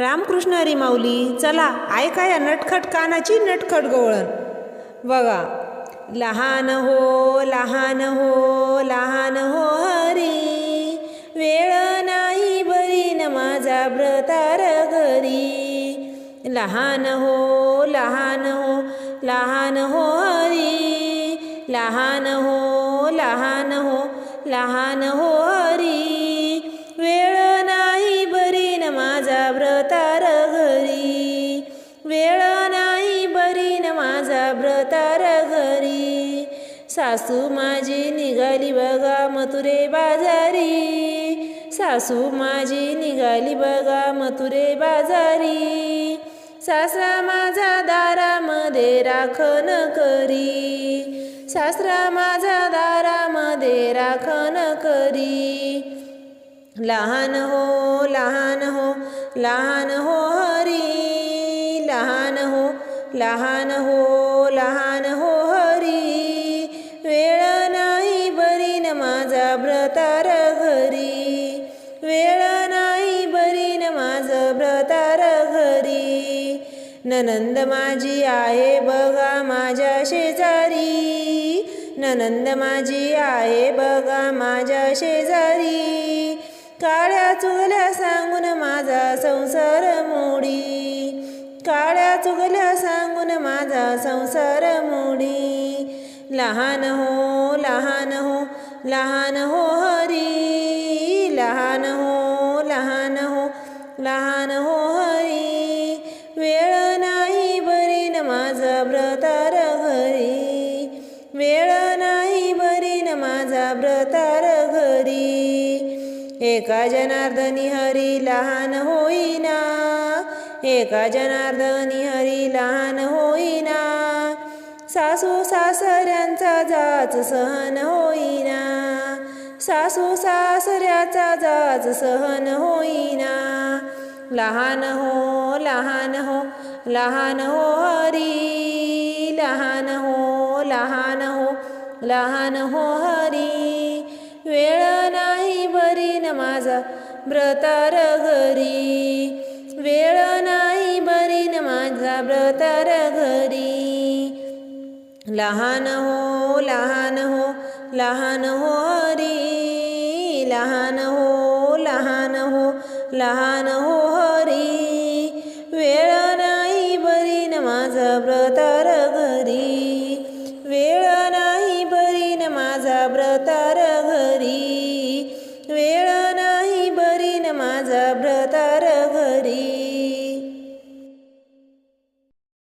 रामकृष्ण हरी माऊली चला ऐका या नटखट कानाची नटखट गवळण. बघा लहान हो लहान हो लहान हो हरी वेळ नाही बरी न माझा व्रतार घरी लहान हो लहान हो लहान हो हरी लहान हो लहान हो लहान हो हरी वेळ न व्रतार घरी सासू माझी निघाली बघा मथुरे बाजारी. सासू माझी निघाली बघा मथुरे बाजारी. सासरा माझा दारामध्ये राखण करी. सासरा माझा दारामध्ये राखण करी. लहान हो लहान हो लहान हो लहान हो लहान हो लहान हो हरी. वेळ नाही बरीन माझा ब्रतार घरी वेळ नाही बरीन माझं ब्रतार घरी ननंद माझी आहे बघा माझ्या शेजारी. ननंद माझी आहे बघा माझ्या शेजारी. काळ्या चुगल्या सांगून माझा संसार मोडी. काळ्या चुगल्या सांगून माझा संसार मोडी. लहान हो लहान हो लहान हो हरी. लहान हो लहान हो लहान हो हरी. वेळ नाही बरीन माझा व्रतार घरी. वेळ नाही बरीन माझा व्रतार घरी. एका जनार्दनी हरी लहान होईना. एका जनार्दनी हरी लहान होईना. सासू सासऱ्यांचा जाच सहन होईना. सासू सासऱ्याचा जाच सहन होईना. लहान हो लहान हो लहान हो हरी. लहान हो लहान हो लहान हो हरी. वेळ नाही बरी न माझा व्रतार घरी. लहान हो लहान हो लहान हो हरी लहान हो लहान हो लहान हो हरी वेळ नाही बरी माझा व्रतार घरी वेळ नाही बरी माझा व्रतार घरी वेळ नाही बरी माझा व्रतार घरी